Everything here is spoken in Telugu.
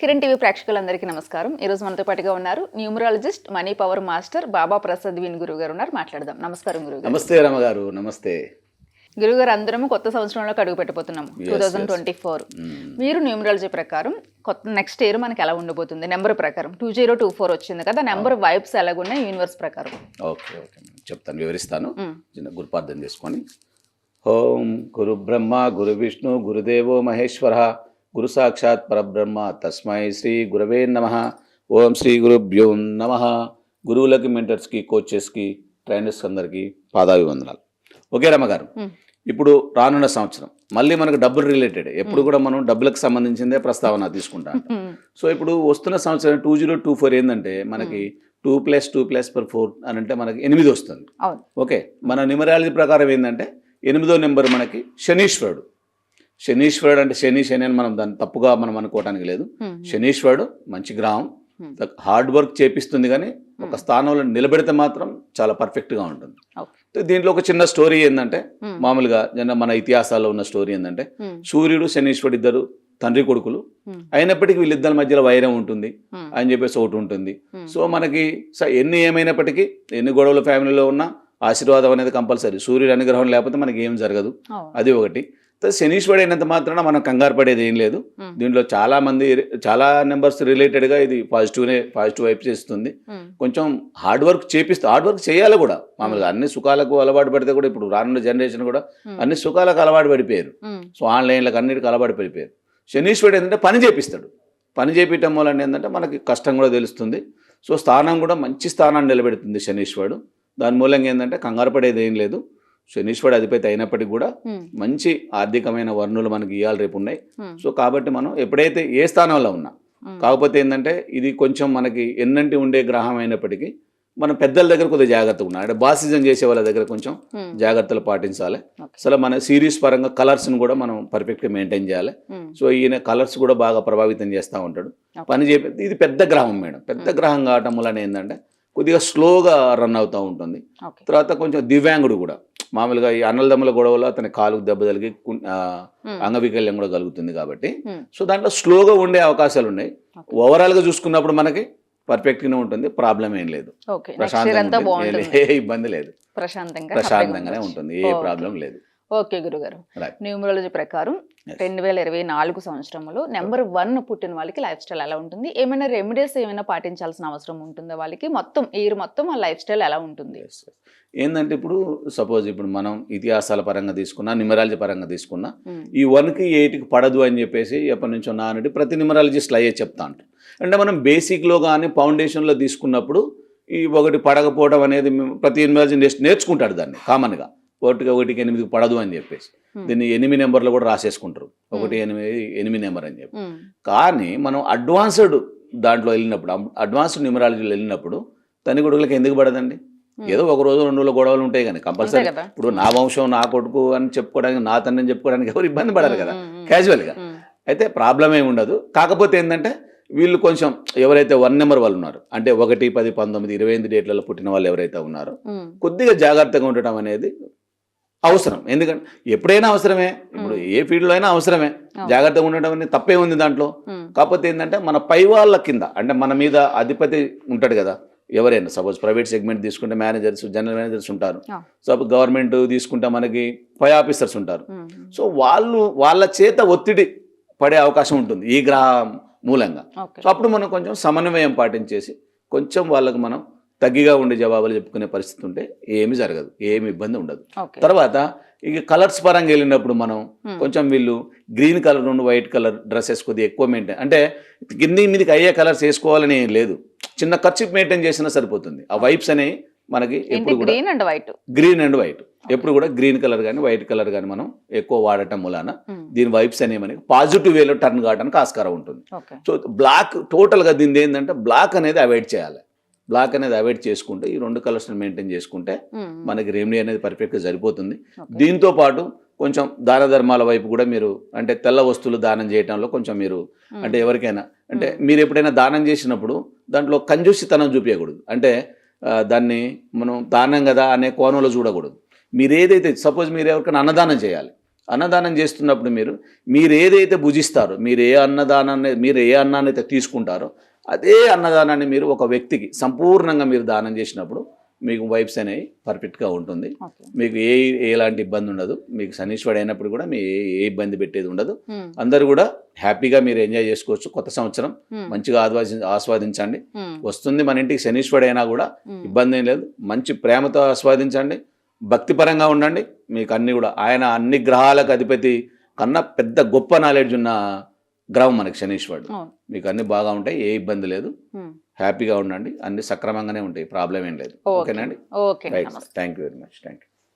కిరణ్ టీవీ ప్రేక్షకులందరికీ నమస్కారం. ఈ రోజు మనతో పాటుగా ఉన్నారు numerologist money power master Baba Prasad win గురువు గారు ఉన్నారు. మాట్లాడదాం. నమస్కారం గురువు గారు. నమస్తే రమగారు నమస్తే. గురువు గారు అందరం కొత్త సంవత్సరంలోకి అడుగు పెట్టబోతున్నాం టూ థౌజండ్ ట్వంటీ ఫోర్. మీరు న్యూమరాలజీ ప్రకారం కొత్త నెక్స్ట్ ఇయర్ మనకి ఎలా ఉండబోతుంది? నెంబర్ ప్రకారం. టూ జీరో టూ ఫోర్ వచ్చింది కదా నెంబర్ వైబ్స్ ఎలాగున్నాయి? యూనివర్స్ ప్రకారం. ఓకే ఓకే చెప్తాను వివరిస్తాను. మ్మ్. చిన్న గురుపార్థం చేసుకొని. ఓం గురు బ్రహ్మ గురు విష్ణు గురుదేవో మహేశ్వర. గురు సాక్షాత్ పరబ్రహ్మ. తస్మై శ్రీ గురవే నమ. ఓం శ్రీ గురుభ్యో నమ. గురువులకి మెంటర్స్కి కోచెస్కి ట్రైనర్స్ అందరికీ పాదాభివందనాలు. ఓకే రమ్మగారు మ్మ్. ఇప్పుడు రానున్న సంవత్సరం. మళ్ళీ మనకు డబ్బులు రిలేటెడ్ ఎప్పుడు కూడా మనం డబ్బులకు సంబంధించిందే ప్రస్తావన తీసుకుంటాం. సో ఇప్పుడు వస్తున్న సంవత్సరం టూ జీరో టూ ఫోర్ ఏంటంటే మనకి two plus two plus per four అని అంటే మనకి ఎనిమిది వస్తుంది. ఓకే మన న్యూమరాలజీ ప్రకారం ఏంటంటే ఎనిమిదో నెంబర్ మనకి శనీశ్వరుడు. శనీశ్వరుడు అంటే శని శని అని మనం దాన్ని తప్పుగా మనం అనుకోవడానికి లేదు. శనీశ్వరుడు మంచి గ్రహం. హార్డ్ వర్క్ చేపిస్తుంది కానీ ఒక. స్థానంలో నిలబెడితే మాత్రం చాలా పర్ఫెక్ట్గా ఉంటుంది దీంట్లో ఒక చిన్న స్టోరీ ఏంటంటే మ్మ్. మామూలుగా జన మన ఇతిహాసాల్లో ఉన్న స్టోరీ ఏంటంటే. సూర్యుడు శనీశ్వరుడు ఇద్దరు తండ్రి కొడుకులు. అయినప్పటికీ వీళ్ళిద్దరి మధ్యలో వైరం ఉంటుంది. అని చెప్పేసి ఒకటి ఉంటుంది. సో మనకి స- ఎన్ని ఏమైనప్పటికీ ఎన్ని గొడవలు ఫ్యామిలీలో ఉన్నా ఆశీర్వాదం అనేది కంపల్సరీ సూర్యుడు అనుగ్రహం లేకపోతే మనకి ఏం జరగదు. అది ఒకటి తర్వాత శనీశ్వరుడు అయినంత మాత్రాన మనం కంగారు పడేది ఏం లేదు. దీంట్లో చాలా మంది చాలా నెంబర్స్ రిలేటెడ్గా ఇది పాజిటివ్నే పాజిటివ్ వైపు చేస్తుంది. కొంచెం హార్డ్ వర్క్ చేపిస్తూ హార్డ్ వర్క్ చేయాలి కూడా. మామూలుగా అన్ని సుఖాలకు అలవాటు పడితే కూడా ఇప్పుడు రానున్న జనరేషన్ కూడా. అన్ని సుఖాలకు అలవాటు పడిపోయారు. సో ఆన్లైన్లకు అన్నిటికీ అలవాటు పడిపోయారు. శనీశ్వరుడు ఏంటంటే పని చేపిస్తాడు. పని చేపించడం వల్ల ఏంటంటే మనకి కష్టం కూడా తెలుస్తుంది. సో స్థానం కూడా మంచి స్థానాన్ని నిలబెడుతుంది శనీశ్వరుడు దాని మూలంగా ఏంటంటే కంగారు పడేది ఏం లేదు. శనీశ్వరుడు అధిపతి అయినప్పటికీ కూడా. మంచి ఆర్థికమైన వర్ణులు మనకి ఇవ్వాలి రేపు ఉన్నాయి. సో కాబట్టి మనం ఎప్పుడైతే ఏ స్థానంలో ఉన్నా. కాకపోతే ఏంటంటే ఇది కొంచెం మనకి ఎన్నంటి ఉండే గ్రహం అయినప్పటికీ మనం పెద్దల దగ్గర కొద్దిగా జాగ్రత్తగా ఉన్నాం అంటే బాసిజం చేసే వాళ్ళ దగ్గర కొంచెం. జాగ్రత్తలు పాటించాలి. అసలు మన సిరీస్ పరంగా కలర్స్ని కూడా మనం పర్ఫెక్ట్గా మెయింటైన్ చేయాలి. సో ఈయన కలర్స్ కూడా బాగా ప్రభావితం చేస్తూ ఉంటాడు. పని చేపి ఇది పెద్ద గ్రహం మేడం పెద్ద గ్రహం కావటం వలన ఏంటంటే కొద్దిగా స్లోగా రన్ అవుతూ ఉంటుంది. తర్వాత కొంచెం దివ్యాంగుడు కూడా మామూలుగా ఈ అన్నలదమ్ముల గొడవలో అతని కాలుకు దెబ్బ తగిలి. అంగవికల్యం కూడా కలుగుతుంది కాబట్టి. సో దాంట్లో స్లోగా ఉండే అవకాశాలు ఉన్నాయి. ఓకే. ఓవరాల్గా చూసుకున్నప్పుడు మనకి పర్ఫెక్ట్గానే ఉంటుంది. ప్రాబ్లం ఏం లేదు. ప్రశాంతంగా ఏ ఇబ్బంది లేదు. ప్రశాంతంగా ప్రశాంతంగానే ఉంటుంది. ఏ. ప్రాబ్లం లేదు. ఓకే గురుగారు. న్యూమరాలజీ ప్రకారం. రెండు వేల ఇరవై నాలుగు సంవత్సరంలో నెంబర్ వన్ పుట్టిన వాళ్ళకి లైఫ్ స్టైల్ ఎలా ఉంటుంది ఏమైనా రెమెడీస్ ఏమైనా పాటించాల్సిన అవసరం ఉంటుందా వాళ్ళకి మొత్తం ఇయర్ మొత్తం ఆ లైఫ్ స్టైల్ ఎలా ఉంటుంది. ఏంటంటే ఇప్పుడు సపోజ్ ఇప్పుడు మనం ఇతిహాసాల పరంగా తీసుకున్నా నిమరాలజీ పరంగా తీసుకున్నా మ్మ్. ఈ వన్కి ఎయిట్కి పడదు అని చెప్పేసి ఎప్పటి నుంచో నానుడి ప్రతి నిమరాలజిస్ట్లు అయ్యే చెప్తా అంటారు అంటే మనం బేసిక్లో కానీ ఫౌండేషన్లో తీసుకున్నప్పుడు ఈ ఒకటి పడకపోవడం అనేది ప్రతి నిమరాలజీ నేర్చుకుంటాడు దాన్ని కామన్గా ఒకటికి ఒకటికి ఎనిమిదికి పడదు అని చెప్పేసి. దీన్ని ఎనిమిది నెంబర్లో కూడా రాసేసుకుంటారు ఒకటి ఎనిమిది ఎనిమిది నెంబర్ అని చెప్పి. కానీ మనం అడ్వాన్స్డ్ దాంట్లో వెళ్ళినప్పుడు అడ్వాన్స్డ్ న్యూమరాలజీలో వెళ్ళినప్పుడు తని కొడుకులకి ఎందుకు పడదండి. ఏదో ఒక రోజు రెండు రోజులు గొడవలు ఉంటాయి కానీ కంపల్సరీ ఇప్పుడు నా వంశం నా కొడుకు అని చెప్పుకోవడానికి నా తండ్రి అని చెప్పుకోవడానికి ఎవరు ఇబ్బంది పడరు కదా క్యాజువల్గా. అయితే ప్రాబ్లం ఏమి ఉండదు కాకపోతే ఏంటంటే వీళ్ళు కొంచెం ఎవరైతే వన్ నెంబర్ వాళ్ళు ఉన్నారు అంటే ఒకటి పది పంతొమ్మిది ఇరవై ఎనిమిది డేట్లలో పుట్టిన వాళ్ళు ఎవరైతే ఉన్నారో. కొద్దిగా జాగ్రత్తగా ఉండటం అనేది అవసరం. ఎందుకంటే ఎప్పుడైనా అవసరమే. ఇప్పుడు ఏ ఫీల్డ్లో అయినా అవసరమే. జాగ్రత్తగా ఉండటం అనేది తప్పే ఉంది దాంట్లో. కాకపోతే ఏంటంటే మన పై వాళ్ళ కింద అంటే మన మీద అధిపతి ఉంటాడు కదా ఎవరైనా. సపోజ్ ప్రైవేట్ సెగ్మెంట్ తీసుకుంటే మేనేజర్స్ జనరల్ మేనేజర్స్ ఉంటారు. సపోజ్ గవర్నమెంట్ తీసుకుంటే మనకి పై ఆఫీసర్స్ ఉంటారు. సో వాళ్ళు వాళ్ళ చేత ఒత్తిడి పడే అవకాశం ఉంటుంది ఈ గ్రహ మూలంగా. సో అప్పుడు మనం కొంచెం సమన్వయం పాటించేసి కొంచెం వాళ్ళకు మనం తగ్గిగా ఉండే జవాబులు చెప్పుకునే పరిస్థితి ఉంటే ఏమి జరగదు ఏమి ఇబ్బంది ఉండదు. తర్వాత ఇక కలర్స్ పరంగా వెళ్ళినప్పుడు మనం. కొంచెం వీళ్ళు గ్రీన్ కలర్ నుండి వైట్ కలర్ డ్రెస్సెస్ కొద్దిగా ఎక్కువ మెయింటైన్ అంటే కింది మీదకి అయ్యే కలర్స్ వేసుకోవాలని ఏం లేదు. చిన్న ఖర్చు మెయింటైన్ చేసినా సరిపోతుంది. ఆ వైప్స్ అనేవి మనకి ఎప్పుడు కూడా green and white? Green and white. ఎప్పుడు కూడా గ్రీన్ కలర్ కానీ వైట్ కలర్ కానీ మనం ఎక్కువ వాడటం మూలాన దీని వైప్స్ అనేవి మనకి పాజిటివ్ వేలో టర్న్ కావడానికి ఆస్కారం ఉంటుంది. సో బ్లాక్ టోటల్గా దీనిది ఏంటంటే బ్లాక్ అనేది అవాయిడ్ చేయాలి. బ్లాక్ అనేది అవాయిడ్ చేసుకుంటే ఈ రెండు కలర్స్ని మెయింటైన్ చేసుకుంటే మ్మ్. మనకి రెమెడీ అనేది పర్ఫెక్ట్గా సరిపోతుంది. దీంతో పాటు కొంచెం దాన ధర్మాల వైపు కూడా మీరు అంటే తెల్ల వస్తువులు దానం చేయడంలో కొంచెం మీరు మ్మ్. అంటే ఎవరికైనా అంటే మీరు ఎప్పుడైనా దానం చేసినప్పుడు దాంట్లో కంజూసితనం చూపించకూడదు అంటే దాన్ని మనం దానం కదా అనే కోణంలో చూడకూడదు మీరు ఏదైతే సపోజ్ మీరు ఎవరికైనా అన్నదానం చేయాలి అన్నదానం చేస్తున్నప్పుడు మీరు మీరు ఏదైతే భుజిస్తారో మీరు ఏ అన్నదానాన్ని మీరు ఏ అన్నాన్ని అయితే తీసుకుంటారో అదే అన్నదానాన్ని మీరు ఒక వ్యక్తికి సంపూర్ణంగా మీరు దానం చేసినప్పుడు మీకు వైబ్స్ అనేవి పర్ఫెక్ట్గా ఉంటుంది. మీకు ఏ ఎలాంటి ఇబ్బంది ఉండదు. మీకు శనీశ్వరుడు అయినప్పుడు కూడా మీ ఏ ఇబ్బంది పెట్టేది ఉండదు. అందరూ కూడా హ్యాపీగా మీరు ఎంజాయ్ చేసుకోవచ్చు. కొత్త సంవత్సరం మంచిగా ఆస్వాది ఆస్వాదించండి. వస్తుంది మన ఇంటికి శనీశ్వరుడు అయినా కూడా. ఇబ్బంది ఏం లేదు. మంచి ప్రేమతో ఆస్వాదించండి. భక్తిపరంగా ఉండండి. మీకు అన్ని కూడా ఆయన అన్ని గ్రహాలకు అధిపతి కన్నా పెద్ద గొప్ప నాలెడ్జ్ ఉన్న గ్రహం మనకి శనీశ్వరుడు. మీకు అన్ని బాగా ఉంటాయి ఏ ఇబ్బంది లేదు. హ్యాపీగా ఉండండి. అన్ని సక్రమంగానే ఉంటాయి ప్రాబ్లం ఏం లేదు. ఓకే. ఓకేనండి okay. Thank you very much. Thank you